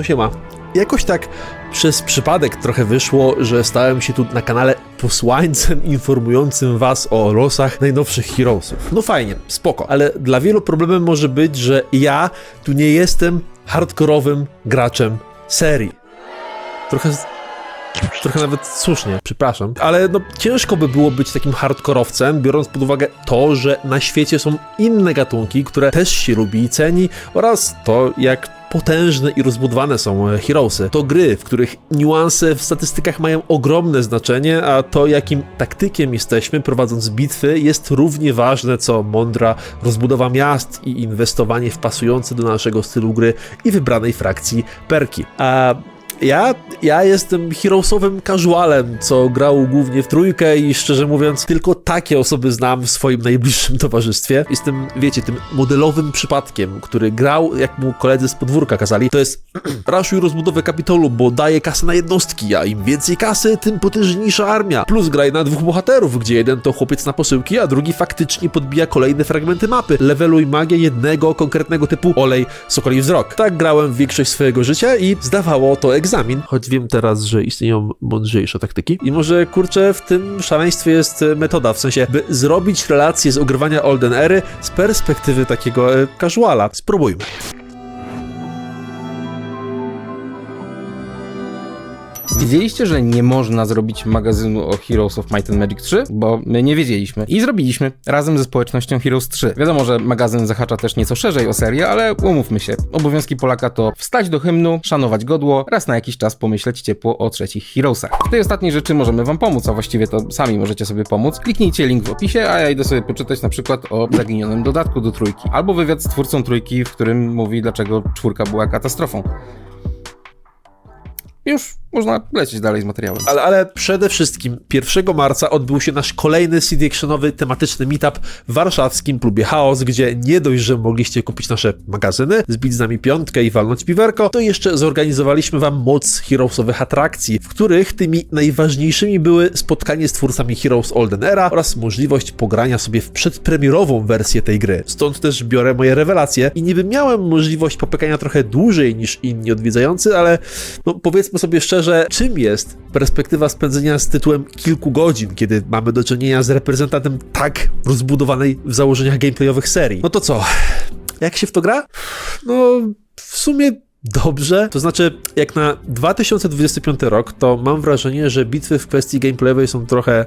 No siema. Jakoś tak przez przypadek trochę wyszło, że stałem się tu na kanale posłańcem informującym was o losach najnowszych Heroesów. No fajnie, spoko, ale dla wielu problemem może być, że ja tu nie jestem hardkorowym graczem serii. Trochę Trochę nawet słusznie, przepraszam. Ale no ciężko by było być takim hardkorowcem, biorąc pod uwagę to, że na świecie są inne gatunki, które też się lubi i ceni oraz to, jak potężne i rozbudowane są e, Heroesy. To gry, w których niuanse w statystykach mają ogromne znaczenie, a to, jakim taktykiem jesteśmy prowadząc bitwy, jest równie ważne, co mądra rozbudowa miast i inwestowanie w pasujące do naszego stylu gry i wybranej frakcji perki. A ja, ja jestem heroesowym casualem, co grał głównie w trójkę i szczerze mówiąc, tylko takie osoby znam w swoim najbliższym towarzystwie. Jestem, wiecie, tym modelowym przypadkiem, który grał, jak mu koledzy z podwórka kazali. To jest raszuj rozbudowę kapitolu, bo daje kasę na jednostki, a im więcej kasy, tym potężniejsza armia. Plus graj na dwóch bohaterów, gdzie jeden to chłopiec na posyłki, a drugi faktycznie podbija kolejne fragmenty mapy. Leveluj magię jednego konkretnego typu olej, sokoli wzrok. Tak grałem większość swojego życia i zdawało to egzamin, choć wiem teraz, że istnieją mądrzejsze taktyki. I może, kurczę, w tym szaleństwie jest metoda, w sensie, by zrobić relację z ogrywania Olden Ery z perspektywy takiego e, casuala. Spróbujmy. Wiedzieliście, że nie można zrobić magazynu o Heroes of Might and Magic 3? Bo my nie wiedzieliśmy. I zrobiliśmy, razem ze społecznością Heroes 3. Wiadomo, że magazyn zahacza też nieco szerzej o serię, ale umówmy się. Obowiązki Polaka to wstać do hymnu, szanować godło, raz na jakiś czas pomyśleć ciepło o trzecich Heroesach. W tej ostatniej rzeczy możemy wam pomóc, a właściwie to sami możecie sobie pomóc. Kliknijcie link w opisie, a ja idę sobie poczytać na przykład o zaginionym dodatku do trójki. Albo wywiad z twórcą trójki, w którym mówi, dlaczego czwórka była katastrofą. Już można lecieć dalej z materiałem. Ale, ale przede wszystkim 1 marca odbył się nasz kolejny CD Actionowy tematyczny meetup w warszawskim klubie Chaos, gdzie nie dość, że mogliście kupić nasze magazyny, zbić z nami piątkę i walnąć piwerko, to jeszcze zorganizowaliśmy wam moc Heroesowych atrakcji, w których tymi najważniejszymi były spotkanie z twórcami Heroes Olden Era oraz możliwość pogrania sobie w przedpremierową wersję tej gry. Stąd też biorę moje rewelacje i niby miałem możliwość popykania trochę dłużej niż inni odwiedzający, ale no, powiedzmy sobie szczerze, czym jest perspektywa spędzenia z tytułem kilku godzin, kiedy mamy do czynienia z reprezentantem tak rozbudowanej w założeniach gameplayowych serii. No to co? Jak się w to gra? No, w sumie dobrze. To znaczy, jak na 2025 rok, to mam wrażenie, że bitwy w kwestii gameplayowej są trochę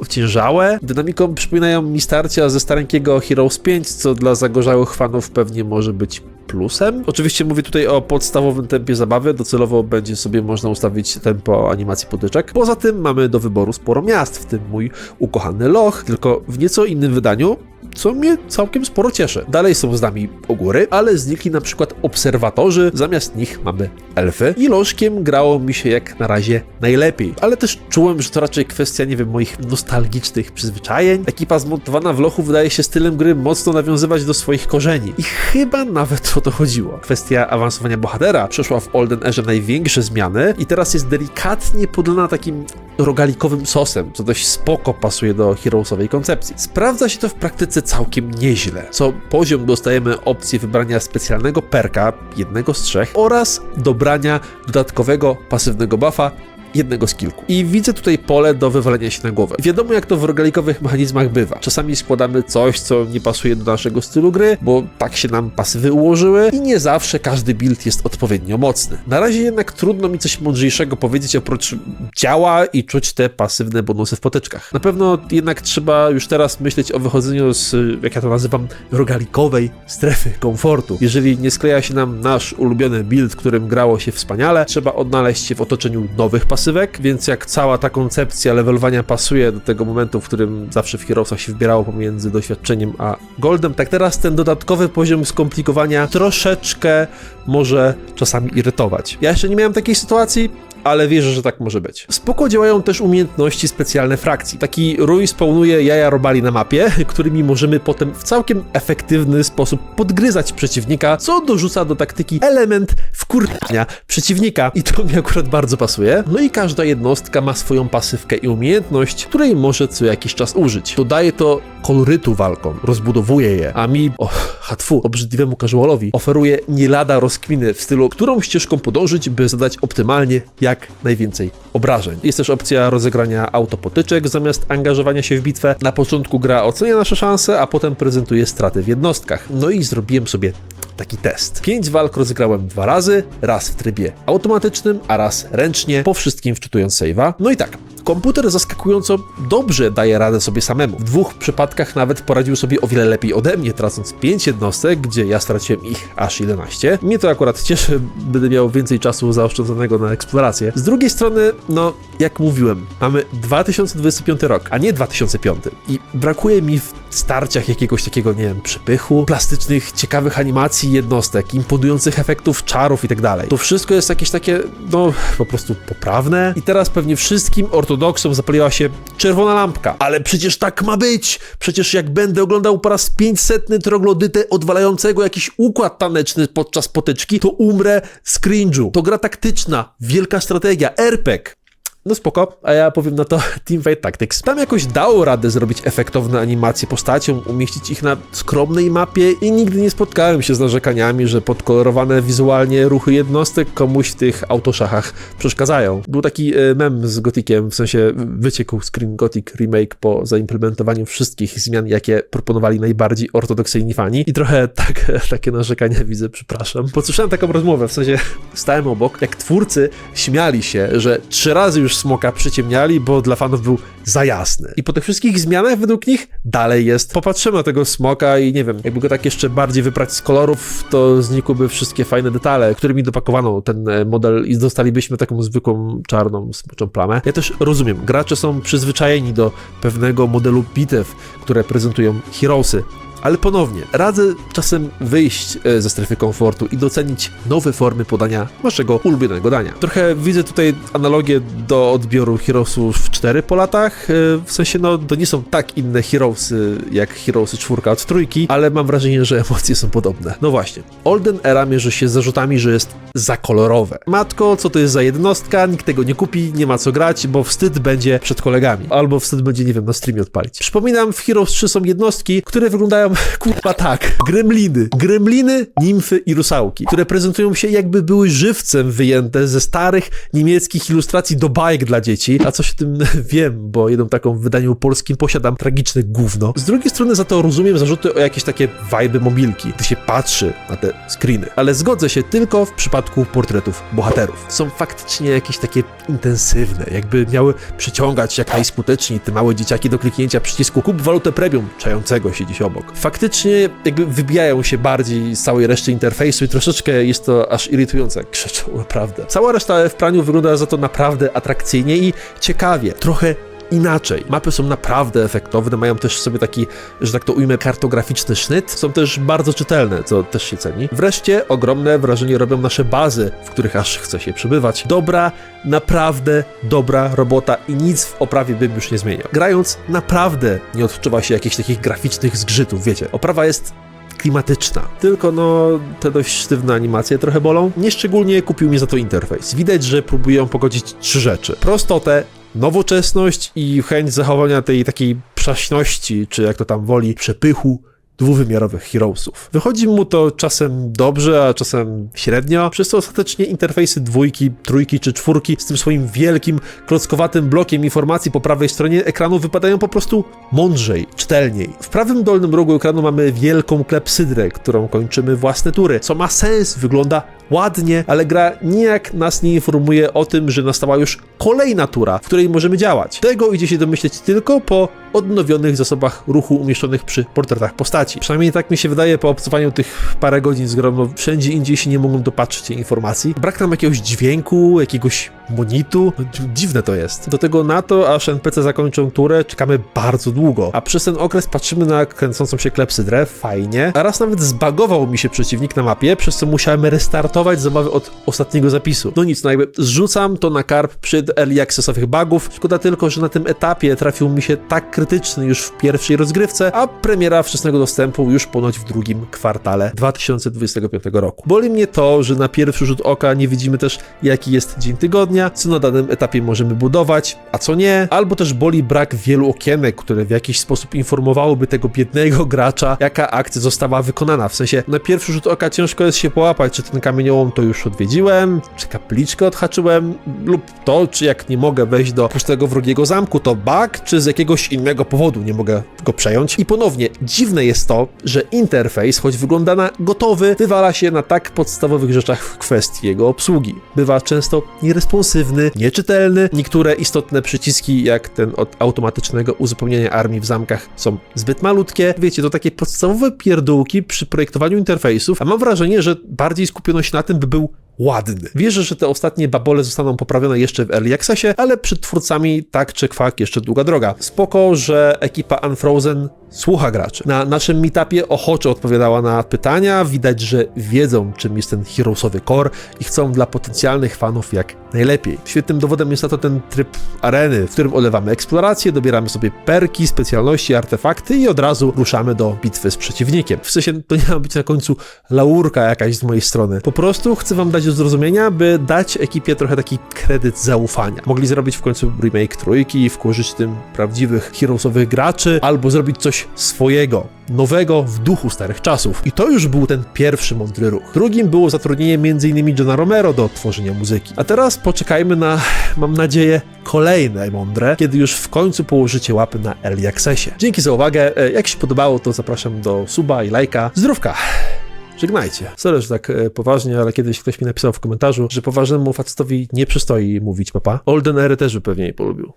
ociężałe. Dynamiką przypominają mi starcia ze starenkiego Heroes 5, co dla zagorzałych fanów pewnie może być plusem. Oczywiście mówię tutaj o podstawowym tempie zabawy, docelowo będzie sobie można ustawić tempo animacji potyczek. Poza tym mamy do wyboru sporo miast, w tym mój ukochany Loch, tylko w nieco innym wydaniu, co mnie całkiem sporo cieszy. Dalej są z nami ogóry, ale znikli na przykład obserwatorzy, zamiast nich mamy elfy i lożkiem grało mi się jak na razie najlepiej, ale też czułem, że to raczej kwestia, nie wiem, moich nostalgicznych przyzwyczajeń. Ekipa zmontowana w lochu wydaje się stylem gry mocno nawiązywać do swoich korzeni i chyba nawet o to chodziło. Kwestia awansowania bohatera przeszła w Olden Erze największe zmiany i teraz jest delikatnie podlana takim rogalikowym sosem, co dość spoko pasuje do Heroesowej koncepcji. Sprawdza się to w praktyce całkiem nieźle. Co poziom dostajemy opcję wybrania specjalnego perka, jednego z trzech, oraz dobrania dodatkowego pasywnego buffa, jednego z kilku. I widzę tutaj pole do wywalenia się na głowę. Wiadomo, jak to w rogalikowych mechanizmach bywa. Czasami składamy coś, co nie pasuje do naszego stylu gry, bo tak się nam pasywy ułożyły i nie zawsze każdy build jest odpowiednio mocny. Na razie jednak trudno mi coś mądrzejszego powiedzieć oprócz działa i czuć te pasywne bonusy w potyczkach. Na pewno jednak trzeba już teraz myśleć o wychodzeniu z, jak ja to nazywam, rogalikowej strefy komfortu. Jeżeli nie skleja się nam nasz ulubiony build, którym grało się wspaniale, trzeba odnaleźć się w otoczeniu nowych pasywek, więc jak cała ta koncepcja levelowania pasuje do tego momentu, w którym zawsze w Heroesach się wybierało pomiędzy doświadczeniem a goldem, tak teraz ten dodatkowy poziom skomplikowania troszeczkę może czasami irytować. Ja jeszcze nie miałem takiej sytuacji, ale wierzę, że tak może być. Spoko działają też umiejętności specjalne frakcji. Taki rój spawnuje jaja robali na mapie, którymi możemy potem w całkiem efektywny sposób podgryzać przeciwnika, co dorzuca do taktyki element wkurwania przeciwnika. I to mi akurat bardzo pasuje. No i każda jednostka ma swoją pasywkę i umiejętność, której może co jakiś czas użyć. Dodaje to kolorytu walkom, rozbudowuje je, a mi, o, hatfu, obrzydliwemu casualowi, oferuje nie lada rozkminy w stylu, którą ścieżką podążyć, by zadać optymalnie jak najwięcej obrażeń. Jest też opcja rozegrania autopotyczek zamiast angażowania się w bitwę. Na początku gra ocenia nasze szanse, a potem prezentuje straty w jednostkach. No i zrobiłem sobie taki test. Pięć walk rozegrałem dwa razy, raz w trybie automatycznym, a raz ręcznie, po wszystkim wczytując save'a. No i tak, komputer zaskakująco dobrze daje radę sobie samemu. W dwóch przypadkach nawet poradził sobie o wiele lepiej ode mnie, tracąc 5 jednostek, gdzie ja straciłem ich aż 11. Mnie to akurat cieszy, będę miał więcej czasu zaoszczędzonego na eksplorację. Z drugiej strony, no, jak mówiłem, mamy 2025 rok, a nie 2005 i brakuje mi w starciach jakiegoś takiego, nie wiem, przypychu, plastycznych, ciekawych animacji jednostek, imponujących efektów czarów i tak dalej. To wszystko jest jakieś takie, no, po prostu poprawne i teraz pewnie wszystkim ortodoksom zapaliła się czerwona lampka. Ale przecież tak ma być! Przecież jak będę oglądał po raz 500 troglodytę odwalającego jakiś układ taneczny podczas potyczki, to umrę z cringe'u. To gra taktyczna, wielka strategia, RPG. No spoko, a ja powiem na to Teamfight Tactics. Tam jakoś dało radę zrobić efektowne animacje postaciom, umieścić ich na skromnej mapie i nigdy nie spotkałem się z narzekaniami, że podkolorowane wizualnie ruchy jednostek komuś w tych autoszachach przeszkadzają. Był taki e, mem z Gotikiem, w sensie wyciekł Screen Gothic Remake po zaimplementowaniu wszystkich zmian, jakie proponowali najbardziej ortodoksyjni fani i trochę tak, takie narzekania widzę, przepraszam. Podsłyszałem taką rozmowę, w sensie stałem obok, jak twórcy śmiali się, że trzy razy już smoka przyciemniali, bo dla fanów był za jasny. I po tych wszystkich zmianach według nich dalej jest. Popatrzymy na tego smoka i nie wiem, jakby go tak jeszcze bardziej wyprać z kolorów, to znikłyby wszystkie fajne detale, którymi dopakowano ten e, model i dostalibyśmy taką zwykłą czarną smoczą plamę. Ja też rozumiem, gracze są przyzwyczajeni do pewnego modelu bitew, które prezentują Heroesy. Ale ponownie, radzę czasem wyjść e, ze strefy komfortu i docenić nowe formy podania waszego ulubionego dania. Trochę widzę tutaj analogię do odbioru Heroesów 4 po latach, e, w sensie no to nie są tak inne Heroesy jak Heroesy 4 od trójki, ale mam wrażenie, że emocje są podobne. No właśnie, Olden Era mierzy się z zarzutami, że jest za kolorowe. Matko, co to jest za jednostka, nikt tego nie kupi, nie ma co grać, bo wstyd będzie przed kolegami. Albo wstyd będzie, nie wiem, na streamie odpalić. Przypominam, w Heroes 3 są jednostki, które wyglądają kurwa tak. Gremliny. Gremliny, nimfy i rusałki, które prezentują się jakby były żywcem wyjęte ze starych niemieckich ilustracji do bajek dla dzieci. A coś o tym wiem, bo jedną taką w wydaniu polskim posiadam tragiczne gówno. Z drugiej strony za to rozumiem zarzuty o jakieś takie wajby mobilki, gdy się patrzy na te screeny. Ale zgodzę się tylko w przypadku portretów bohaterów. Są faktycznie jakieś takie intensywne, jakby miały przyciągać jak najskuteczniej te małe dzieciaki do kliknięcia przycisku kup walutę premium, czającego się gdzieś obok. Faktycznie jakby wybijają się bardziej z całej reszty interfejsu i troszeczkę jest to aż irytujące, jak krzyczą, naprawdę. Cała reszta w praniu wygląda za to naprawdę atrakcyjnie i ciekawie, trochę inaczej. Mapy są naprawdę efektowne, mają też sobie taki, że tak to ujmę, kartograficzny sznyt. Są też bardzo czytelne, co też się ceni. Wreszcie ogromne wrażenie robią nasze bazy, w których aż chce się przebywać. Dobra, naprawdę dobra robota i nic w oprawie bym już nie zmieniał. Grając naprawdę nie odczuwa się jakichś takich graficznych zgrzytów, wiecie. Oprawa jest klimatyczna. Tylko no, te dość sztywne animacje trochę bolą. Nieszczególnie kupił mi za to interfejs. Widać, że próbują pogodzić trzy rzeczy. Prostotę, nowoczesność i chęć zachowania tej takiej przaśności, czy jak to tam woli, przepychu dwuwymiarowych Heroesów. Wychodzi mu to czasem dobrze, a czasem średnio, przez co ostatecznie interfejsy dwójki, trójki czy czwórki z tym swoim wielkim, klockowatym blokiem informacji po prawej stronie ekranu wypadają po prostu mądrzej, czytelniej. W prawym dolnym rogu ekranu mamy wielką klepsydrę, którą kończymy własne tury, co ma sens, wygląda ładnie, ale gra nijak nas nie informuje o tym, że nastała już kolejna tura, w której możemy działać. Tego idzie się domyśleć tylko po odnowionych zasobach ruchu umieszczonych przy portretach postaci. Przynajmniej tak mi się wydaje po obcowaniu tych parę godzin z grą, no wszędzie indziej się nie mogą dopatrzyć tej informacji. Brak nam jakiegoś dźwięku, jakiegoś Monitu. No, dzi- Dziwne to jest. Do tego na to, aż NPC zakończą turę, czekamy bardzo długo. A przez ten okres patrzymy na kręcącą się klepsydrę, fajnie. A raz nawet zbagował mi się przeciwnik na mapie, przez co musiałem restartować zabawę od ostatniego zapisu. No nic, no jakby zrzucam to na karp przy early accessowych bugów. Szkoda tylko, że na tym etapie trafił mi się tak krytyczny już w pierwszej rozgrywce, a premiera wczesnego dostępu już ponoć w drugim kwartale 2025 roku. Boli mnie to, że na pierwszy rzut oka nie widzimy też jaki jest dzień tygodnia, co na danym etapie możemy budować, a co nie, albo też boli brak wielu okienek, które w jakiś sposób informowałyby tego biednego gracza, jaka akcja została wykonana. W sensie, na pierwszy rzut oka ciężko jest się połapać, czy ten kamieniołom to już odwiedziłem, czy kapliczkę odhaczyłem, lub to, czy jak nie mogę wejść do pustego wrogiego zamku, to bug, czy z jakiegoś innego powodu nie mogę go przejąć. I ponownie, dziwne jest to, że interfejs, choć wygląda na gotowy, wywala się na tak podstawowych rzeczach w kwestii jego obsługi. Bywa często nieresponsywny, nieczytelny, niektóre istotne przyciski, jak ten od automatycznego uzupełnienia armii w zamkach, są zbyt malutkie. Wiecie, to takie podstawowe pierdółki przy projektowaniu interfejsów, a mam wrażenie, że bardziej skupiono się na tym, by był ładny. Wierzę, że te ostatnie babole zostaną poprawione jeszcze w Early Accessie, ale przed twórcami tak czy kwak jeszcze długa droga. Spoko, że ekipa Unfrozen słucha graczy. Na naszym meetupie ochoczo odpowiadała na pytania, widać, że wiedzą czym jest ten Heroesowy Core i chcą dla potencjalnych fanów jak najlepiej. Świetnym dowodem jest na to ten tryb areny, w którym olewamy eksplorację, dobieramy sobie perki, specjalności, artefakty i od razu ruszamy do bitwy z przeciwnikiem. W sensie to nie ma być na końcu laurka jakaś z mojej strony. Po prostu chcę wam dać do zrozumienia, by dać ekipie trochę taki kredyt zaufania. Mogli zrobić w końcu remake trójki, wkurzyć tym prawdziwych heroesowych graczy, albo zrobić coś swojego, nowego w duchu starych czasów. I to już był ten pierwszy mądry ruch. Drugim było zatrudnienie m.in. Johna Romero do tworzenia muzyki. A teraz poczekajmy na, mam nadzieję, kolejne mądre, kiedy już w końcu położycie łapy na Early Accessie. Dzięki za uwagę. E, Jak się podobało, to zapraszam do suba i lajka. Zdrówka! Żegnajcie. Sorry, że tak e, poważnie, ale kiedyś ktoś mi napisał w komentarzu, że poważnemu facetowi nie przystoi mówić papa. Olden Ery też by pewnie jej polubił.